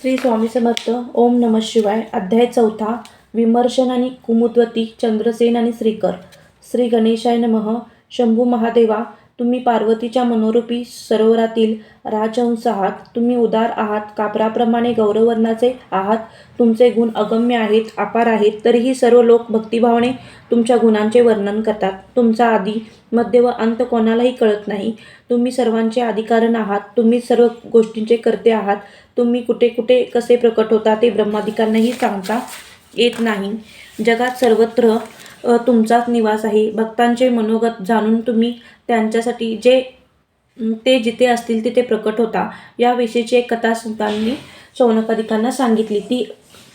श्री स्वामी समर्थ ओम नम शिवाय अध्याय चौथा विमर्शन आणि कुमुद्वती चंद्रसेन आणि श्रीकर. श्री गणेशाय नमः शंभू महादेवा तुम्ही पार्वतीच्या मनोरूपी सरोवरातील राजहंस आहात. तुम्ही उदार आहात. कापराप्रमाणे गौरवर्णाचे आहात. तुमचे गुण अगम्य आहेत अपार आहेत. तरीही सर्व लोक भक्तिभावाने तुमच्या गुणांचे वर्णन करतात. तुमचा आदी मध्य व अंत कोणालाही कळत नाही. तुम्ही सर्वांचे अधिकारण आहात. तुम्ही सर्व गोष्टींचे करते आहात. तुम्ही कुठे कुठे कसे प्रकट होता ते ब्रह्मादिकांनाही सांगता येत नाही. जगात सर्वत्र तुमचाच निवास आहे. भक्तांचे मनोगत जाणून तुम्ही त्यांच्यासाठी जे ते जिथे असतील तिथे प्रकट होता. याविषयीची एक कथा संतांनी शौनकादिकांना सांगितली. ती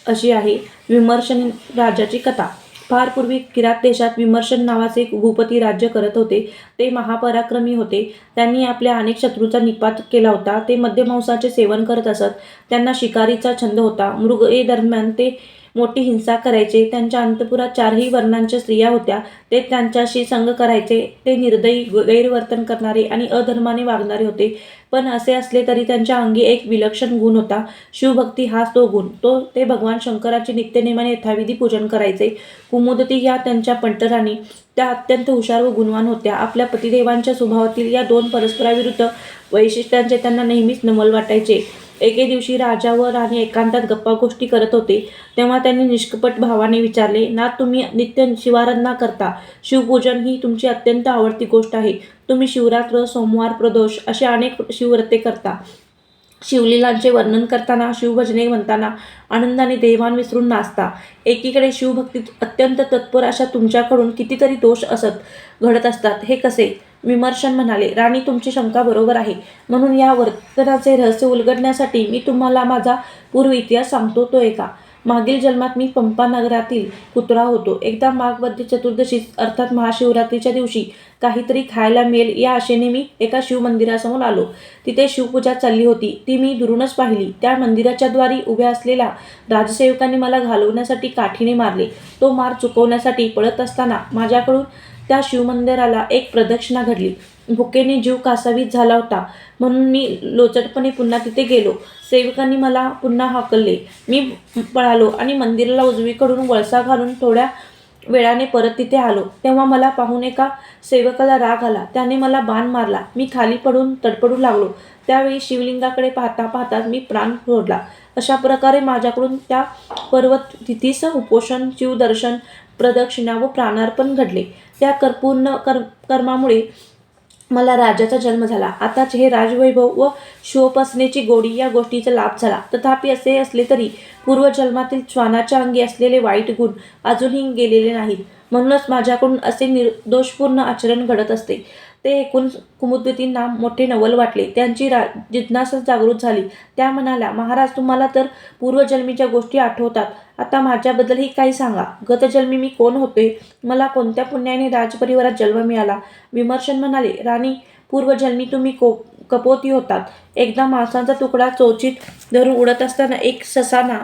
अशी आहे. विमर्शन राजाची कथा. फार पूर्वी किरात देशात विमर्शन नावाचे एक भूपती राज्य करत होते. ते महापराक्रमी होते. त्यांनी आपल्या अनेक शत्रूचा निपात केला होता. ते मध्यमांसाचे सेवन करत असत. त्यांना शिकारीचा छंद होता. मृग दरम्यान ते मोठी हिंसा करायचे त्यांच्या अंतपुरात चारही वर्णांच्या स्त्रिया होत्या ते त्यांच्याशी संग करायचे ते निर्दयी गैरवर्तन करणारे आणि अधर्माने वागणारे होते. पण असे असले तरी त्यांच्या अंगी एक विलक्षण गुण होता. शिवभक्ती हाच तो गुण. तो ते भगवान शंकराचे नित्यनेमाने यथाविधी पूजन करायचे. कुमुदती या त्यांच्या पंटराणी. त्या अत्यंत हुशार व गुणवान होत्या. आपल्या पतिदेवांच्या स्वभावातील या दोन परस्पराविरुद्ध वैशिष्ट्यांचे त्यांना नेहमीच नमल वाटायचे. एके दिवशी राजा व राणी एकांतात गप्पा गोष्टी करत होते. तेव्हा त्यांनी निष्कपट भावाने विचारले ना तुम्ही नित्य शिवाराधना करता. शिवपूजन ही तुमची अत्यंत आवडती गोष्ट आहे. तुम्ही शिवरात्र सोमवार प्रदोष असे अनेक शिवव्रते करता. शिवलीलांचे वर्णन करताना शिवभजने म्हणताना आनंदाने देवान विसरून नाचता. एकीकडे शिवभक्तीत अत्यंत तत्पर अशा तुमच्याकडून कितीतरी दोष असत घडत असतात. हे कसे? विमर्शन म्हणाले राणी तुमची शंका बरोबर आहे. म्हणून या वर्तनाचे रहस्य उलगडण्यासाठी मी तुम्हाला माझा पूर्व इतिहास सांगतो तो एका मागील जन्मात मी पंपा नगरातील कुत्रा होतो. एकदा माघवद्य चतुर्दशी अर्थात महाशिवरात्रीच्या दिवशी काहीतरी खायला मिळेल या आशेने मी एका शिवमंदिरासमोर आलो. तिथे शिवपूजा चालली होती. ती मी दुरूनच पाहिली. त्या मंदिराच्या द्वारी उभ्या असलेल्या राजसेवकांनी मला घालवण्यासाठी काठीने मारले. तो मार चुकवण्यासाठी पळत असताना माझ्याकडून त्या शिवमंदिराला एक प्रदक्षिणा घडली. भुकेने जीव कासावीत झाला होता. म्हणून मी लोचटपणे पुन्हा तिथे गेलो. सेवकांनी मला पुन्हा हाकलले. मी पळालो आणि मंदिराला उजवीकडून वळसा घालून थोड्या वेळाने परत तिथे आलो. तेव्हा मला पाहून एका सेवकाला राग आला. त्याने मला बाण मारला. मी खाली पडून तडपडू लागलो. त्यावेळी शिवलिंगाकडे पाहता पाहता मी प्राण सोडला. अशा प्रकारे माझ्याकडून त्या पर्वत तिथीस उपोषण शिवदर्शन प्रदक्षिणा व प्राणार्पण घडले. त्या कर्पूर्ण कर कर्मामुळे मला राजाचा जन्म झाला. आताच हे राजवैभव व शिवोपासनेची गोडी या गोष्टीचा लाभ झाला. तथापि असे असले तरी पूर्वजन्मातील श्वानाच्या अंगी असलेले वाईट गुण अजूनही गेलेले नाहीत. म्हणूनच माझ्याकडून असे निर्दोषपूर्ण आचरण घडत असते. ते ऐकून कुमुद्दीतींना मोठे नवल वाटले. त्यांची रा जिज्ञासा जागृत झाली. त्या म्हणाल्या महाराज तुम्हाला तर पूर्वजन्मीच्या गोष्टी आठवतात. आता माझ्याबद्दलही काही सांगा. गतजन्मी मी कोण होते? मला कोणत्या पुण्याने राजपरिवारात जन्म मिळाला? विमर्शन म्हणाले राणी पूर्वजन्मी तुम्ही को कपोती होतात. एकदा मांसाचा तुकडा चोचीत धरून उडत असताना एक ससाना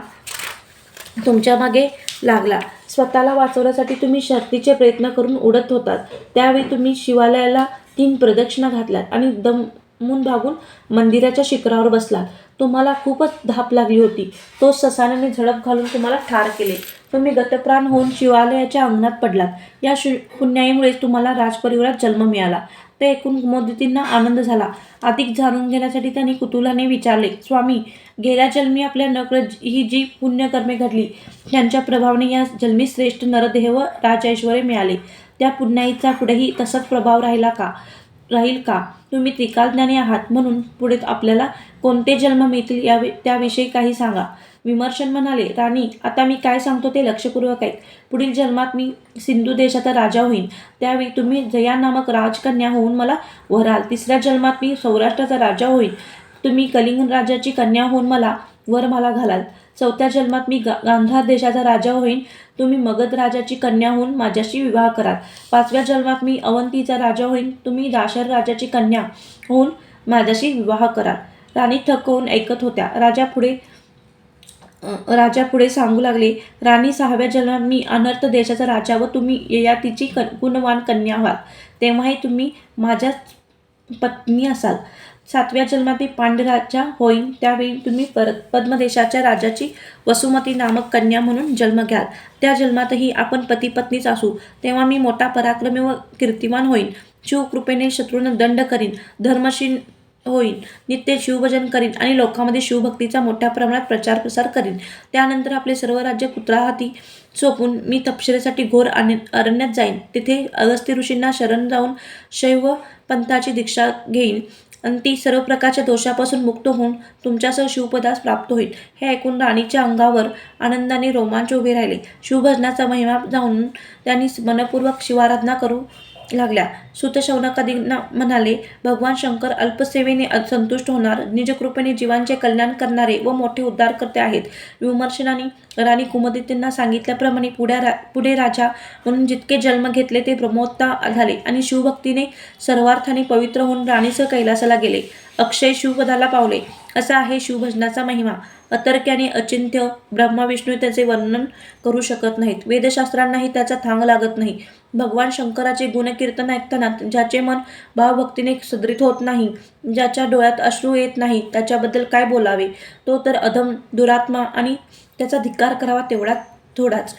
तुमच्या मागे लागला. स्वतःला वाचवण्यासाठी तुम्ही शर्तीचे प्रयत्न करून उडत होतात. त्यावेळी तुम्ही शिवालयाला तीन प्रदक्षिणा घातल्यात आणि दमून भागून मंदिराच्या शिखरावर बसलात. तुम्हाला खूपच धाप लागली होती. तो ससाण्याने झडप घालून तुम्हाला ठार केले. तुम्ही गतप्राण होऊन शिवालयाच्या अंगणात पडलात. या शि पुण्याईमुळेच तुम्हाला राजपरिवारात जन्म मिळाला. ते ऐकून कुमुदितींना आनंद झाला. अधिक जाणून घेण्यासाठी त्यांनी कुतुलाने विचारले स्वामी गेल्या जन्मी आपल्या नकळत ही जी पुण्यकर्मे घडली त्यांच्या प्रभावाने या जन्मी श्रेष्ठ नरदेह व मिळाले. त्या पुण्याईचा पुढेही तसाच प्रभाव राहिला का? राहील का? तुम्ही त्रिकालज्ञानी आहात म्हणून पुढे आपल्याला कोणते जन्म मिळतील या त्याविषयी काही सांगा. विमर्शन म्हणाले राणी आता मी काय सांगतो ते लक्षपूर्वक ऐक. पुढील जन्मात मी सिंधू देशाचा राजा होईन. त्यावेळी तुम्ही जया नामक राजकन्या होऊन मला वराल. तिसऱ्या जन्मात मी सौराष्ट्राचा राजा होईन. तुम्ही कलिंग राजाची कन्या होऊन मला वर मला घालाल. चौथ्या जन्मात मी गा गांधार देशाचा राजा होईन. तुम्ही मगध राजाची कन्या होऊन माझ्याशी विवाह कराल. पाचव्या जन्मात मी अवंतीचा राजा होईन. तुम्ही दाशर राजाची कन्या होऊन माझ्याशी विवाह कराल. राणी थक्क होऊन ऐकत होत्या. राजा पुढे राजा पुढे सांगू लागले राणी सहाव्या जन्मात मी अनर्थ देशाचा राजा व तुम्ही ययातीची क गुणवान कन्या व्हाल. तेव्हाही तुम्ही माझ्याच पत्नी असाल. सातव्या जन्मात मी पांडराजा होईन त्यावेळी तुम्ही परत पद्मदेशाच्या राजाची वसुमती नामक कन्या म्हणून जन्म घ्याल. त्या जन्मातही आपण पती पत्नीच असू. तेव्हा मी मोठा पराक्रमी व कीर्तिमान होईन. शिवकृपेने शत्रूंना दंड करीन. धर्मशील होईन. नित्य शिवभजन करीन आणि लोकांमध्ये शिवभक्तीचा मोठ्या प्रमाणात प्रचार प्रसार करीन. त्यानंतर आपले सर्व राज्य पुत्राहाती सोपून मी तपशिरेसाठी घोर आणि अरण्यात जाईन. तिथे अगस्ती ऋषींना शरण जाऊन शैव पंथाची दीक्षा घेईन. आणि ती सर्व प्रकारच्या दोषापासून मुक्त होऊन तुमच्यासह शिवपदास प्राप्त होईल. हे ऐकून राणीच्या अंगावर आनंदाने रोमांच उभे राहिले. शिवभजनाचा महिमा जाऊन त्यांनी मनपूर्वक शिवाराधना करू लागल्या. सुत म्हणाले भगवान शंकर अल्पसेवेने संतुष्ट होणार. निजकृपेने जीवांचे कल्याण करणारे व मोठे उद्धारकर्ते आहेत. विमर्शनाने राणी कुमदितींना सांगितल्याप्रमाणे पुढ्या रा पुढे राजा म्हणून जितके जन्म घेतले ते ब्रह्मोत्ता झाले आणि शिवभक्तीने सर्वार्थाने पवित्र होऊन राणीसह कैलासाला गेले. अक्षय शिवपदाला पावले. असा आहे शिवभजनाचा महिमा. अतर्क्याने अचिंत्य ब्रह्मा विष्णू त्याचे वर्णन करू शकत नाहीत. वेदशास्त्रांनाही त्याचा थांग लागत नाही. भगवान शंकराचे गुणकीर्तन ऐकताना ज्याचे मन भावभक्तीने सदृत होत नाही ज्याच्या डोळ्यात अश्रू येत नाही त्याच्याबद्दल काय बोलावे? तो तर अधम दुरात्मा आणि त्याचा धिक्कार करावा तेवढा थोडाच.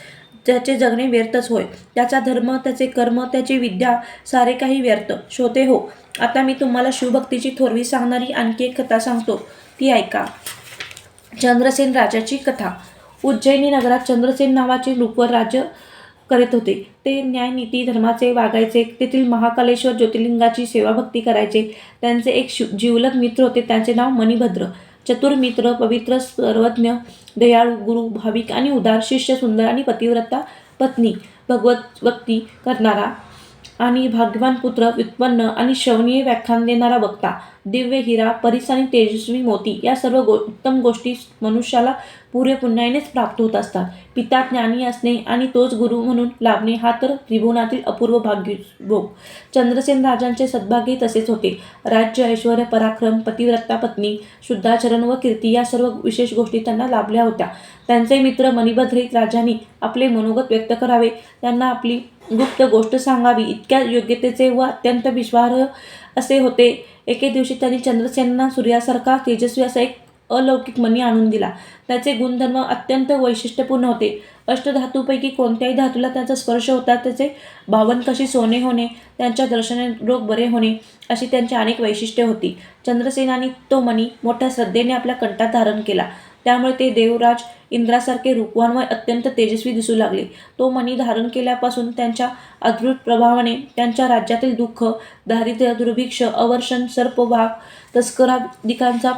त्याचे जगणे व्यर्थच होय. त्याचा धर्म त्याचे कर्म त्याची विद्या सारे काही व्यर्थ. श्रोते हो आता मी तुम्हाला शिवभक्तीची थोरवी सांगणारी आणखी एक कथा सांगतो. ती ऐका. चंद्रसेन राजाची कथा. उज्जैनी नगरात चंद्रसेन नावाचे लोकवर राज्य करत होते. ते न्यायनीती धर्माचे वागायचे. तेथील महाकालेश्वर ज्योतिर्लिंगाची सेवाभक्ती करायचे. त्यांचे एक शिव जिवलग मित्र होते. त्यांचे नाव मणिभद्र. चतुर मित्र पवित्र सर्वज्ञ दयाळू गुरु भाविक आणि उदार शिष्य सुंदर आणि पतिव्रता पत्नी भगवत भक्ती करणारा आणि भाग्यवान पुत्र व्युत्पन्न आणि श्रवणीय व्याख्यान देणारा वक्ता. दिव्य हिरा परिस आणि तेजस्वी मोती या सर्व गो उत्तम गोष्टी मनुष्याला पुरे पुण्यानेच प्राप्त होत असतात. पिता ज्ञानी असणे आणि तोच गुरु म्हणून लाभणे हा तर त्रिभुवनातील अपूर्व भाग्य भोग चंद्रसेन राजांचे सद्भाग्य तसेच होते. राज्य ऐश्वर पराक्रम पतिव्रता पत्नी शुद्धाचरण व कीर्ती या सर्व विशेष गोष्टी त्यांना लाभल्या होत्या. त्यांचे मित्र मणिभद्रित राजांनी आपले मनोगत व्यक्त करावे. त्यांना आपली गुप्त गोष्ट सांगावी. इतक्या योग्यतेचे व अत्यंत विश्वास असे होते. एके दिवशी त्यांनी चंद्रसेनांना सूर्यासारखा तेजस्वी असा एक अलौकिक मणी आणून दिला. त्याचे गुणधर्म अत्यंत वैशिष्ट्यपूर्ण होते. अष्टधातूपैकी कोणत्याही धातूला त्यांचा स्पर्श होता त्याचे भावन कशी सोने होणे त्यांच्या दर्शने रोग बरे होणे अशी त्यांची अनेक वैशिष्ट्ये होती. चंद्रसेनाने तो मणी मोठ्या श्रद्धेने आपल्या कंठात धारण केला. त्यामुळे ते देवराज इंद्रासारखे रूपवान व अत्यंत तेजस्वी दिसू लागले. तो मणी धारण केल्यापासून त्यांच्या अद्भुत प्रभावाने त्यांच्या राज्यातील दुःख दारिद्र्य दुर्भिक्ष अवर्षण सर्पभाग तस्करादिकांचा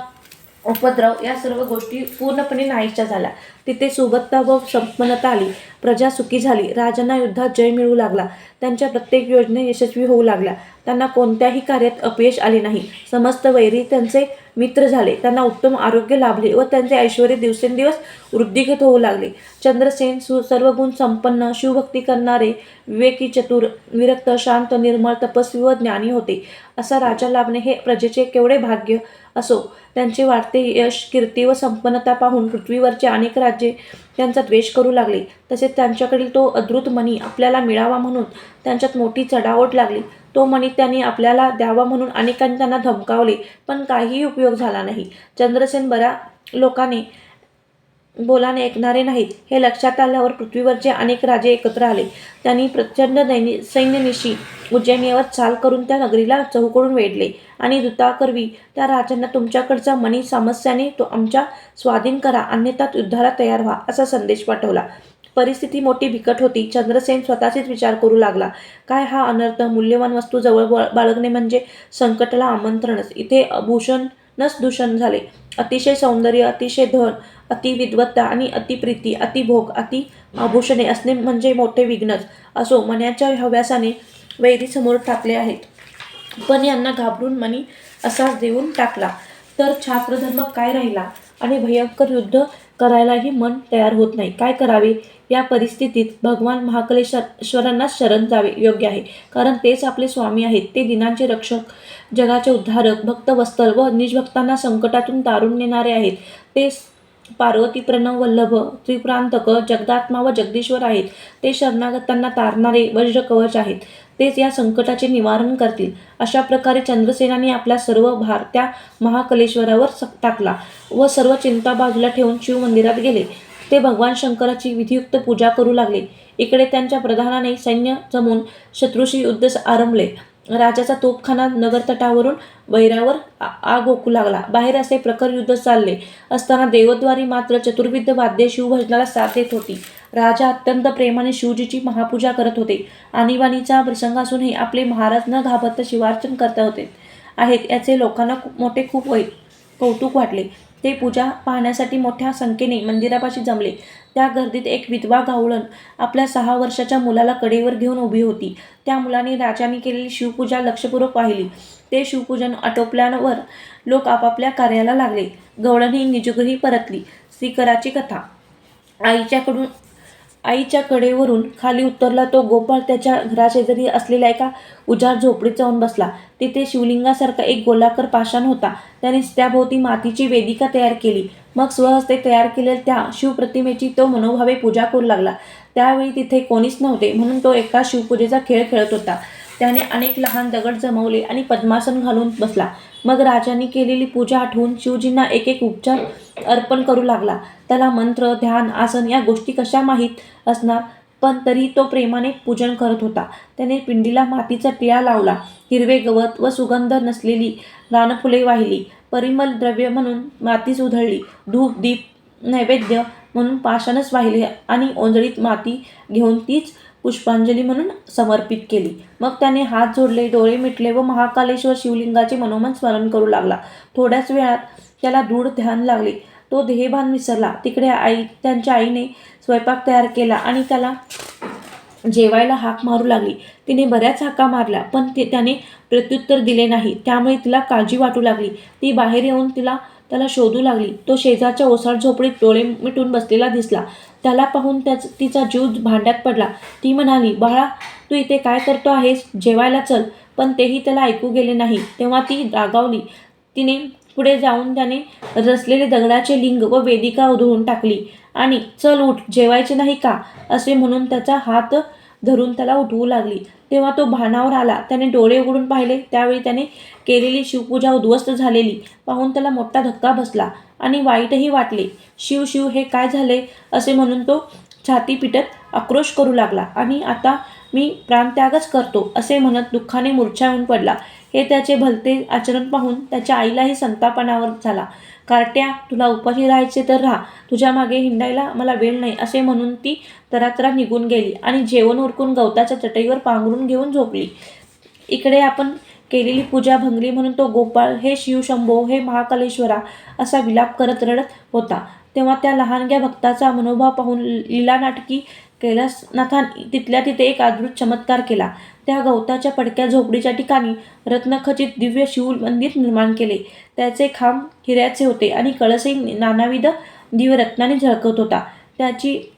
उपद्रव या सर्व गोष्टी पूर्णपणे नाहीशा झाल्या. तिथे सुबत्ता व संपन्नता आली. प्रजा सुखी झाली. राजांना युद्धात जय मिळू लागला. त्यांच्या प्रत्येक योजने यशस्वी होऊ लागल्या. त्यांना कोणत्याही कार्यात अपयश आले नाही. समस्त वैरी त्यांचे मित्र झाले. त्यांना उत्तम आरोग्य लाभले व त्यांचे ऐश्वर दिवसेंदिवस वृद्धिगत होऊ लागले. चंद्रसेन सु सर्व गुण संपन्न शिवभक्ती करणारे विवेकी चतुर विरक्त शांत निर्मळ तपस्वी व ज्ञानी होते. असा राजा लाभणे हे प्रजेचे केवढे भाग्य असो. त्यांचे वाढते यश कीर्ती व संपन्नता पाहून पृथ्वीवरचे अनेक राज्ये त्यांचा द्वेष करू लागले. तसेच त्यांच्याकडील तो अद्भुत मणी आपल्याला मिळावा म्हणून त्यांच्यात मोठी चढाओढ लागली. तो मणी त्यांनी आपल्याला द्यावा म्हणून अनेकांनी त्यांना धमकावले पण काहीही उपयोग झाला नाही. चंद्रसेन बऱ्या लोकांनी बोलाने ऐकणारे नाहीत. हे लक्षात आल्यावर पृथ्वीवरचे अनेक राजे एकत्र आले. त्यांनी प्रचंड दैनी सैन्यनिशी उज्जैनीवर चाल करून त्या नगरीला चहूकडून वेढले. आणि दुताकरवी त्या राजांना तुमच्याकडचा मणी सामस्याने तो आमच्या स्वाधीन करा अन्यथा युद्धाला तयार व्हा असा संदेश पाठवला. परिस्थिती मोठी बिकट होती. चंद्रसेन स्वतःचेच विचार करू लागला. काय हा अनर्थ? मूल्यवान वस्तू जवळ बाळगणे म्हणजे संकटाला आमंत्रणच. इथे नसदूषण दूषण झाले. अतिशय सौंदर्य अतिशय धन अति विद्वत्ता आणि अतिप्रीती अतिभोग अति आभूषणे असणे म्हणजे मोठे विघ्नच असो मनाच्या हव्यासाने वैरी समोर टाकले आहेत. पण यांना घाबरून मनी असाच देऊन टाकला. तर छात्रधर्म काय राहिला? आणि भयंकर युद्ध करायलाही मन तयार होत नाही. काय करावे? या परिस्थितीत भगवान महाकलेश्वरांना शरण जावे योग्य आहे. कारण तेच आपले स्वामी आहेत. ते दिनांचे रक्षक जगाचे उद्धारक भक्तवत्सल व निजभक्तांना संकटातून तारून नेणारे आहेत. ते पार्वती प्रणव वल्लभ त्रिप्रांतक जगदात्मा व जगदीश्वर आहेत. ते शरणागतांना तारणारे वज्रकवच आहेत. तेच या संकटाचे निवारण करतील. अशा प्रकारे चंद्रसेनाने आपल्या सर्व भार त्या महाकलेश्वरावर टाकला व सर्व चिंता बाजूला ठेवून शिवमंदिरात गेले. ते भगवान शंकराची विधियुक्त पूजा करू लागले. इकडे त्यांच्या प्रधानाने सैन्य जमून शत्रूशी युद्ध आरंभले. राजाचा तोफखाना नगरतटावरून वैरावर आ- आग ओकू लागला. बाहेर असे प्रखर युद्ध चालले असताना देवद्वारी मात्र चतुर्विध वाद्य शिवभजनाला साथ देत होती. राजा अत्यंत प्रेमाने शिवजीची महापूजा करत होते. आणीबाणीचा प्रसंग असूनही आपले महाराज न घाबरता शिवार्चन करत होते. आहेत याचे लोकांना खूप मोठे खूप वै कौतुक वाटले. ते पूजा पाहण्यासाठी मोठ्या संख्येने मंदिरापाशी जमले. त्या गर्दीत एक विधवा गावळण आपल्या सहा वर्षाच्या मुलाला कडेवर घेऊन उभी होती. त्या मुलाने राजाने केलेली शिवपूजा लक्षपूर्वक पाहिली. ते शिवपूजन आटोपल्यावर लोक आपापल्या कार्याला लागले. गवळण ही परतली. श्रीकराची कथा. आईच्याकडून आईच्या कडेवरून खाली उतरला तो गोपाळ त्याच्या घराशेजारी असलेल्या एका उजाड झोपडीत जाऊन बसला. तिथे शिवलिंगासारखा एक गोलाकार पाषाण होता. त्याने त्याभोवती मातीची वेदिका तयार केली. मग स्वहस्ते तयार केलेल्या त्या शिवप्रतिमेची तो मनोभावे पूजा करू लागला. त्यावेळी तिथे कोणीच नव्हते. म्हणून तो एका शिवपूजेचा खेळ खेळत होता. त्याने अनेक लहान दगड जमवले आणि पद्मासन घालून बसला. मग राजांनी केलेली पूजा आठवून शिवजींना एक एक उपचार अर्पण करू लागला. त्याला मंत्र ध्यान आसन या गोष्टी कशा माहीत असणार? पण तरी तो प्रेमाने पूजन करत होता. त्याने पिंडीला मातीचा टिळा लावला. हिरवे गवत व सुगंध नसलेली रानफुले वाहिली. परिमल द्रव्य म्हणून मातीच उधळली. धूप दीप नैवेद्य म्हणून पाषाणच वाहिले आणि ओंजळीत माती घेऊन तीच पुष्पांजली म्हणून समर्पित केली. मग त्याने हात जोडले डोळे मिटले व महाकालेश्वर शिवलिंगाचे मनोमन स्मरण करू लागला. थोड्याच वेळात त्याला दृढ ध्यान लागले. तो देहभान विसरला. तिकडे आई त्यांच्या आईने स्वयंपाक तयार केला आणि त्याला जेवायला हाक मारू लागली. तिने बऱ्याच हाका मारल्या पण ते त्याने प्रत्युत्तर दिले नाही. त्यामुळे तिला काळजी वाटू लागली. ती बाहेर येऊन तिला त्याला शोधू लागली. तो शेजारच्या ओसाड झोपडीत डोळे मिटून बसलेला दिसला. त्याला पाहून त्याच तिचा जीव भांड्यात पडला. ती म्हणाली बाळा तू इथे काय करतो आहेस? जेवायला चल. पण तेही त्याला ऐकू गेले नाही. तेव्हा ती रागावली. तिने पुढे जाऊन त्याने रचलेले दगडाचे लिंग व वेदिका उधळून टाकली. आणि चल उठ जेवायचे नाही का? असे म्हणून त्याचा हात धरून त्याला उठवू लागली. तेव्हा तो भानावर आला. त्याने डोळे उघडून पाहिले. त्यावेळी त्याने केलेली शिवपूजा उद्ध्वस्त झालेली. पाहून त्याला मोठा धक्का बसला आणि वाईटही वाटले. शिव शिव हे काय झाले? असे म्हणून तो छाती पिटत आक्रोश करू लागला. आणि आता मी प्राणत्यागच करतो असे म्हणत दुःखाने मूर्छा येऊन पडला. हे त्याचे भलते आचरण पाहून त्याच्या आईलाही संतापनावर झाला. कार्ट्या तुला उपाशी राहायचे तर राहा. तुझ्या मागे हिंडायला मला वेळ नाही असे म्हणून ती तरातरा निघून गेली आणि जेवण उरकून गवताच्या चटईवर पांघरून घेऊन झोपली. इकडे आपण केलेली पूजा भंगली म्हणून तो गोपाळ हे शिवशंभो हे महाकालेश्वरा असा विलाप करत रडत होता. तेव्हा त्या लहानग्या भक्ताचा मनोभाव पाहून लीला नाटकी कैलासनाथान तिथल्या तिथे एक अद्भुत चमत्कार केला. त्या गवताच्या पडक्या झोपडीच्या ठिकाणी रत्नखचित दिव्य शिवूल मंदिर निर्माण केले. त्याचे खांब हिऱ्याचे होते आणि कळसही नानाविध दिव्यरत्नाने झळकत होता. त्याची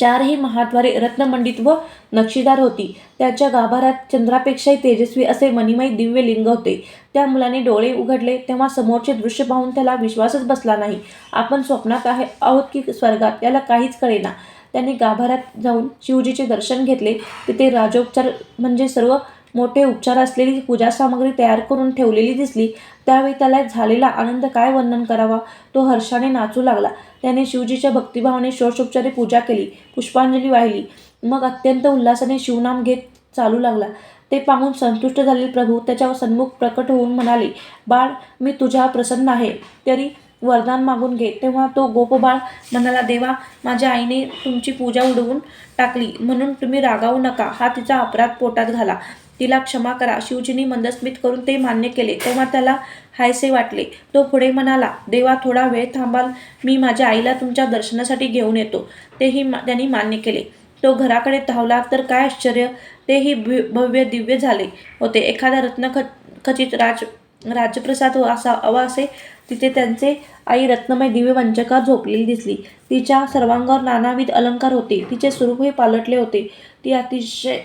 चारही महाद्वारे रत्नमंडित व नक्षीदार होती. त्याच्या गाभाऱ्यात चंद्रापेक्षाही तेजस्वी असे मणिमय दिव्य लिंग होते. त्या मुलाने डोळे उघडले तेव्हा समोरचे दृश्य पाहून त्याला विश्वासच बसला नाही. आपण स्वप्नात आहे आहोत की स्वर्गात? त्याला काहीच कळेना. त्याने गाभाऱ्यात जाऊन शिवजीचे दर्शन घेतले. तिथे राजोपचार म्हणजे सर्व मोठे उपचार असलेली पूजा सामग्री तयार करून ठेवलेली दिसली. त्यावेळी त्याला झालेला आनंद काय वर्णन करावा? तो हर्षाने नाचू लागला. त्याने शिवजीच्या भक्तिभावाने षोडशोपचारे पूजा केली. पुष्पांजली वाहिली. मग अत्यंत उल्हासाने शिवनाम घेत चालू लागला. ते पाहून संतुष्ट झालेले प्रभू त्याच्या सन्मुख प्रकट होऊन म्हणाले बाळ मी तुझ्या प्रसन्न आहे. तरी वरदान मागून घे. तेव्हा तो गोपबाळ म्हणाला देवा माझ्या आईने तुमची पूजा उडवून टाकली. म्हणून तुम्ही रागावू नका. हा तिचा अपराध पोटात घाला. तिला क्षमा करा. शिवजींनी मंदस्मित करून ते मान्य केले. तेव्हा त्याला हायसे वाटले. तो पुढे म्हणाला देवा थोडा वेळ थांबाल. मी माझ्या आईला तुमच्या दर्शनासाठी घेऊन येतो. तेही मा त्यांनी मान्य केले. तो घराकडे धावला तर काय आश्चर्य. तेही भव्य दिव्य झाले होते. एखादा रत्न ख खचित राज राजप्रसाद असा हवा असे तिथे त्यांचे आई रत्नमय दिव्य वंचकार झोपलेली दिसली. तिच्या सर्वांगावर नानाविध अलंकार होते. तिचे स्वरूप हे पालटले होते. ती अतिशय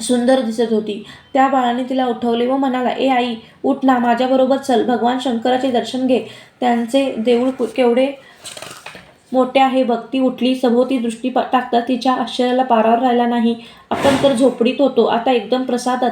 सुंदर दिसत होती. त्या बाळाने तिला उठवले व म्हणाला ए आई उठ ना माझ्याबरोबर चल. भगवान शंकराचे दर्शन घे. त्यांचे देऊळ कु- केवढे मोठे आहे. भक्ती उठली. सभोवती दृष्टी टाकता तिच्या आश्चर्याला पारावर राहिला नाही. आपण तर झोपडीत होतो. आता एकदम प्रसादात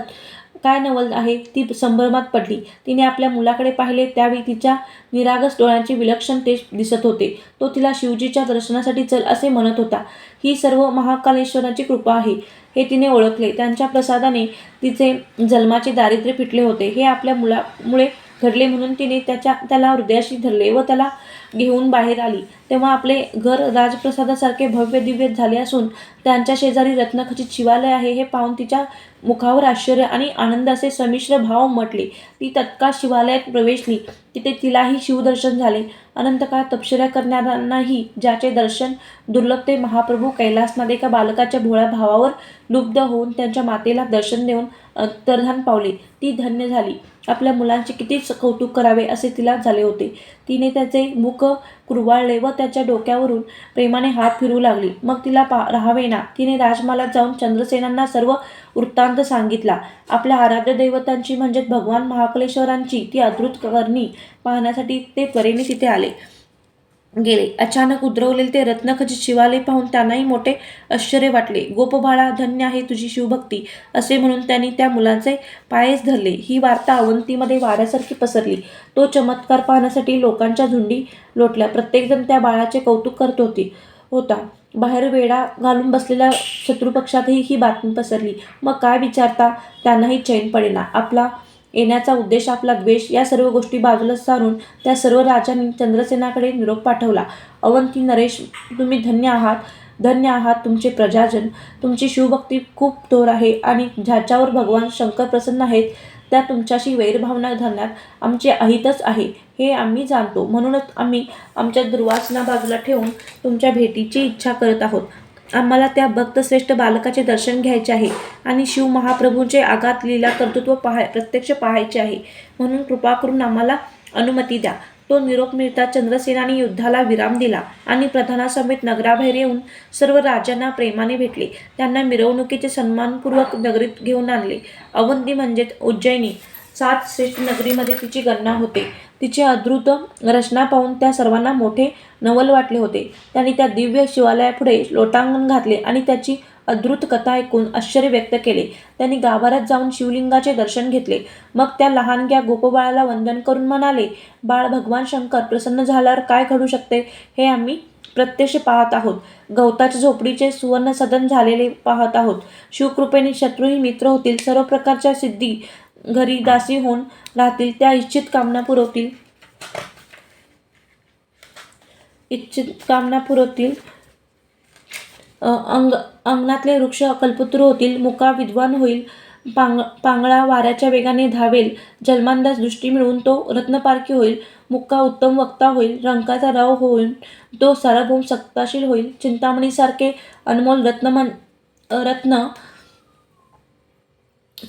काय नवल आहे ती संभ्रमात पडली. तिने आपल्या मुलाकडे पाहिले त्यावेळी तिच्या निरागस डोळ्यांचे विलक्षण तेज दिसत होते. तो तिला शिवजीच्या दर्शनासाठी चल असे म्हणत होता. ही सर्व महाकालेश्वराची कृपा आहे. हे तिने ओळखले. त्यांच्या प्रसादाने तिचे जन्माचे दारिद्र्य फिटले होते. हे आपल्या मुलामुळे घडले म्हणून तिने त्याच्या त्याला हृदयाशी धरले व त्याला घेऊन बाहेर आली. तेव्हा आपले घर राजप्रसादासारखे भव्य दिव्य झाले असून त्यांच्या शेजारी रत्नखचित शिवालय आहे हे पाहून तिच्या मुखावर आश्चर्य आणि आनंदाचे संमिश्र भाव उमटले ती तत्काळ शिवालयात प्रवेशली. तिथे तिलाही शिवदर्शन झाले. अनंतकाळ तपश्चर्या करणाऱ्यांनाही ज्याचे दर्शन दुर्लभ ते महाप्रभू कैलासनाथ एका बालकाच्या भोळ्या भावावर लुब्ध होऊन त्यांच्या मातेला दर्शन देऊन अंतर्धान पावले. ती धन्य झाली. आपल्या मुलांचे किती कौतुक करावे असे तिला झाले होते. तिने त्याचे मुख कुरवाळले व त्याच्या डोक्यावरून प्रेमाने हात फिरू लागली. मग तिला पा राहावेना. तिने राजमालात जाऊन चंद्रसेनांना सर्व वृत्तांत सांगितला. आपल्या आराध्य दैवतांची म्हणजेच भगवान महाकलेश्वरांची ती अद्भुत करणी पाहण्यासाठी ते त्वरेने तिथे आले. गेले. अचानक उद्रवलेले ते रत्नखचित शिवालय पाहून त्यांनाही मोठे आश्चर्य वाटले. गोपबाळा धन्य आहे तुझी शिवभक्ती असे म्हणून त्यांनी त्या मुलांचे पायच धरले. ही वार्ता अवंतीमध्ये वाऱ्यासारखी पसरली. तो चमत्कार पाहण्यासाठी लोकांच्या झुंडी लोटल्या. प्रत्येकजण त्या बाळाचे कौतुक करत होती होता. बाहेर वेढा घालून बसलेल्या शत्रुपक्षातही ही बातमी पसरली. मग काय विचारता? त्यांनाही चैन पडेना. आपला येण्याचा उद्देश आपला द्वेष या सर्व गोष्टी बाजूला सारून त्या सर्व राजांनी चंद्रसेनाकडे निरोप पाठवला. अवंती नरेश तुम्ही धन्य आहात. धन्य आहात तुमचे प्रजाजन. तुमची शिवभक्ती खूप थोर आहे आणि ज्याच्यावर भगवान शंकर प्रसन्न आहेत त्या तुमच्याशी वैरभावना धरण्यात आमचे अहितच आहे. हे आम्ही जाणतो. म्हणूनच आम्ही आमच्या दुर्वासना बाजूला ठेवून तुमच्या भेटीची इच्छा करत आहोत. आम्हाला त्या भक्तश्रेष्ठ बालकाचे दर्शन घ्यायचे आहे आणि शिव महाप्रभूंचे आघात लीला कर्तृत्व पाहाय प्रत्यक्ष पाहायचे आहे. म्हणून कृपा करून आम्हाला अनुमती द्या. तो निरोप मिळता चंद्रसेनाने युद्धाला विराम दिला आणि प्रधानासमेत नगराबाहेर येऊन सर्व राजांना प्रेमाने भेटले. त्यांना मिरवणुकीचे सन्मानपूर्वक नगरीत घेऊन आणले. अवंती म्हणजेच उज्जैनी सात श्रेष्ठ नगरीमध्ये तिची गणना होते. तिची अद्भुत रचना पाहून त्या सर्वांना मोठे नवल वाटले होते. त्यांनी त्या दिव्य शिवालयापुढे लोटांगण घातले आणि त्याची अद्भुत कथा ऐकून आश्चर्य व्यक्त केले. त्यांनी गाभाऱ्यात जाऊन शिवलिंगाचे दर्शन घेतले. मग त्या लहानग्या गोपबाळाला वंदन करून म्हणाले बाळ भगवान शंकर प्रसन्न झाल्यावर काय घडू शकते हे आम्ही प्रत्यक्ष पाहत आहोत. गवताच्या झोपडीचे सुवर्ण सदन झालेले पाहत आहोत. शिवकृपेने शत्रूही मित्र होतील. सर्व प्रकारच्या सिद्धी घरी दासी होऊन राहतील त्या इच्छित कामना पुरवतील. इच्छित कामना पुरवतील. अंग अंगणातले वृक्ष अकल्पत्र होतील मुका विद्वान होईल पांग पांगळा वाऱ्याच्या वेगाने धावेल जन्मांदास दृष्टी मिळवून तो रत्नपारखी होईल मुक्का उत्तम वक्ता होईल रंकाचा राव होईल तो सार्वभौम सत्ताशील होईल. चिंतामणीसारखे अनमोल रत्नमन रत्न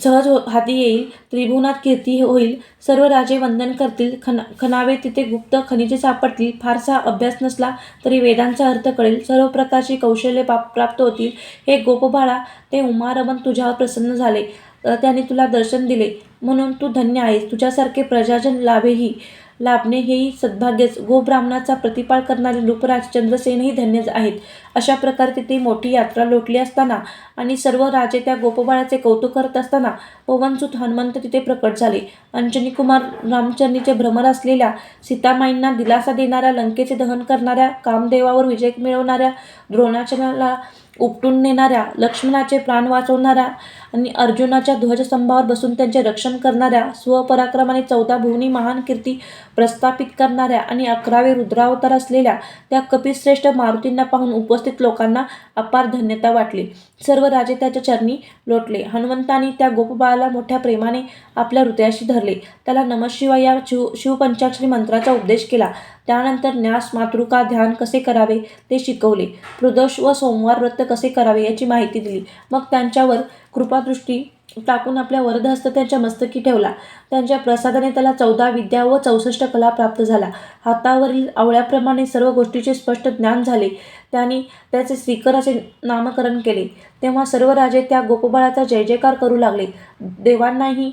सहज हो- हाती येईल त्रिभुवनात कीर्ती होईल सर्व राजे वंदन करतील खन खनावे तिथे गुप्त खनिजे सापडतील फारसा अभ्यास नसला तरी वेदांचा अर्थ कळेल. सर्व प्रकारची कौशल्ये पाप प्राप्त होतील. हे गोपबाळा ते उमारमन तुझ्यावर प्रसन्न झाले. त्याने तुला दर्शन दिले. म्हणून तू धन्य आहेस. तुझ्यासारखे प्रजाजन लाभेही लाभणे हेही सद्भाग्यच गोब्राह्मणाचा प्रतिपाळ करणारे नृपराज चंद्रसेनही धन्य आहेत. अशा प्रकारे तिथे मोठी यात्रा लोटली असताना आणि सर्व राजे त्या गोपबाळाचे कौतुक करत असताना पवनसुत हनुमंत तिथे प्रकट झाले. अंजनी कुमार रामचरणीचे भ्रमर असलेल्या सीतामाईंना दिलासा देणाऱ्या लंकेचे दहन करणाऱ्या कामदेवावर विजय मिळवणाऱ्या द्रोणाचनाला उपटून नेणाऱ्या लक्ष्मणाचे प्राण वाचवणाऱ्या आणि अर्जुनाच्या ध्वजस्तंभावर बसून त्यांचे रक्षण करणाऱ्या स्वपराक्रमाने चौदा भुवनी महान कीर्ती प्रस्थापित करणाऱ्या आणि अकरावे रुद्रावतार असलेल्या त्या कपिश्रेष्ठ मारुतींना पाहून उपस्थित लोकांना अपार धन्यता वाटली. सर्व राजे त्याच्या चरणी लोटले. हनुमंतानी त्या गोपबाळाला मोठ्या प्रेमाने आपल्या हृदयाशी धरले. त्याला नमशिवाय या शिव शिवपंचाक्षरी मंत्राचा उपदेश केला. त्यानंतर न्यास मातृका ध्यान कसे करावे ते शिकवले. प्रदोष व सोमवार व्रत कसे करावे याची माहिती दिली. मग त्यांच्यावर कृपादृष्टी टाकून आपल्या वरदहस्त त्यांच्या मस्तकी ठेवला. त्यांच्या प्रसादाने त्याला चौदा विद्या व चौसष्ट कला प्राप्त झाला. हातावरील आवळ्याप्रमाणे सर्व गोष्टीचे स्पष्ट ज्ञान झाले. त्यांनी त्याचे श्रीकराचे असे नामकरण केले. तेव्हा सर्व राजे त्या गोपबाळाचा जय जयकार करू लागले. देवांनाही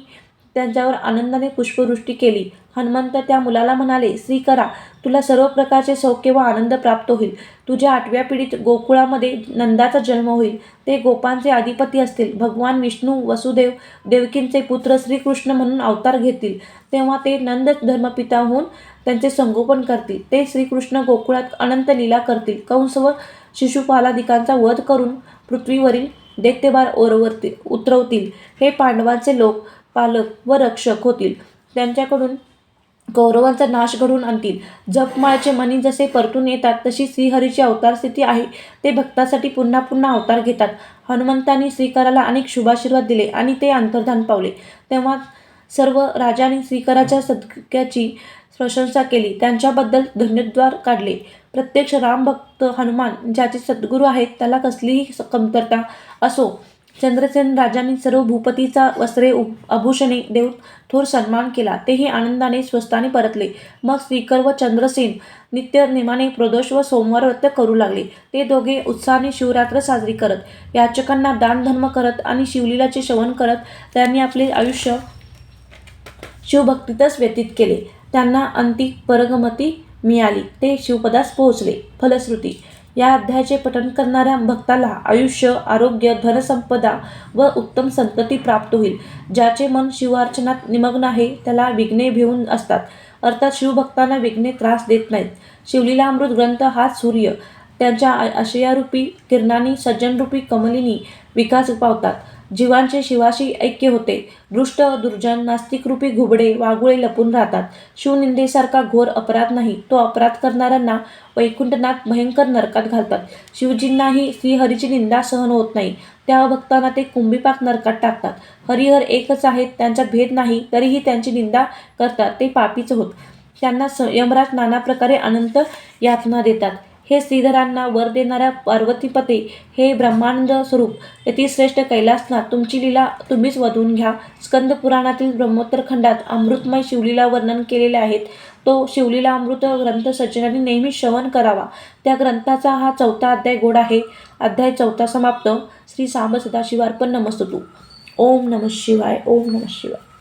त्यांच्यावर आनंदाने पुष्पवृष्टी केली. हनुमंत त्या मुलाला म्हणाले श्रीकरा तुला सर्व प्रकारचे सौख्य व आनंद प्राप्त होईल. तुझ्या आठव्या पिढीत गोकुळामध्ये नंदाचा जन्म होईल. ते गोपांचे अधिपती असतील. भगवान विष्णू वसुदेव देवकींचे पुत्र श्रीकृष्ण म्हणून अवतार घेतील. तेव्हा ते नंद धर्मपिता होऊन त्यांचे संगोपन करतील. ते श्रीकृष्ण गोकुळात अनंत लीला करतील. कंस व शिशुपालादिकांचा वध करून पृथ्वीवरील दैत्यभार ओरवरतील उतरवतील. हे पांडवांचे लोक पालक व रक्षक होतील. त्यांच्याकडून कौरवांचा नाश घडवून आणतील. जपमाळाचे मणी जसे परतून येतात तशी श्रीहरीची अवतार स्थिती आहे. ते भक्तासाठी पुन्हा पुन्हा अवतार घेतात. हनुमंतांनी श्रीकराला अनेक शुभाशीर्वाद दिले आणि ते अंतर्धान पावले. तेव्हा सर्व राजांनी श्रीकराच्या सदक्याची प्रशंसा केली. त्यांच्याबद्दल धन्यद्वार काढले. प्रत्यक्ष रामभक्त हनुमान ज्याचे सद्गुरू आहेत त्याला कसलीही कमतरता असो चंद्रसेन राजांनी सर्व भूपतीचा वस्त्रे आभूषणे देऊन थोर सन्मान केला. तेही आनंदाने स्वस्ताने परतले. मग श्रीकर व चंद्रसेन नित्य नेमाने प्रदोष व सोमवार व्रत करू लागले. ते दोघे उत्साहाने शिवरात्र साजरी करत याचकांना दानधर्म करत आणि शिवलीलाचे श्रवण करत त्यांनी आपले आयुष्य शिवभक्तीतच व्यतीत केले. त्यांना अंतिक परगमती मिळाली. ते शिवपदास पोहोचले. फलश्रुती या अध्यायाचे पठण करणाऱ्या भक्ताला आयुष्य आरोग्य धनसंपदा व उत्तम संतती प्राप्त होईल ज्याचे मन शिवार्चनात निमग्न आहे त्याला विघ्ने भिवून असतात. अर्थात शिवभक्तांना विघ्ने त्रास देत नाहीत. शिवलीलामृत ग्रंथ हा सूर्य. त्यांच्या आशयारूपी किरणांनी सज्जनरूपी कमलिनी विकास पावतात जीवांचे शिवाशी ऐक्य होते. दृष्ट दुर्जन नास्तिकरूपी घुबडे वागुळे लपून राहतात. शिवनिंदेसारखा घोर अपराध नाही. तो अपराध करणाऱ्यांना वैकुंठनाथ भयंकर नरकात घालतात. शिवजींनाही श्रीहरीची निंदा सहन होत नाही. त्या भक्तांना ते कुंभीपाक नरकात टाकतात. हरिहर एकच आहेत त्यांचा भेद नाही तरीही त्यांची निंदा करतात ते पापीच होत. त्यांना स यमराज नाना प्रकारे अनंत यातना देतात. हे श्रीधरांना वर देणाऱ्या पार्वतीपते हे ब्रह्मानंद स्वरूप. यतिश्रेष्ठ कैलासनाथ. तुमची लीला तुम्हीच वधून घ्या. स्कंद पुराणातील ब्रह्मोत्तर खंडात अमृतमय शिवलीला वर्णन केलेले आहेत. तो शिवलीला अमृत ग्रंथ सज्जनांनी नेहमी श्रवण करावा. त्या ग्रंथाचा हा चौथा अध्याय गोड आहे. अध्याय चौथा समाप्त. श्री सांब सदाशिवार्पण नमस्तू. ओम नम शिवाय. ओम नम शिवाय.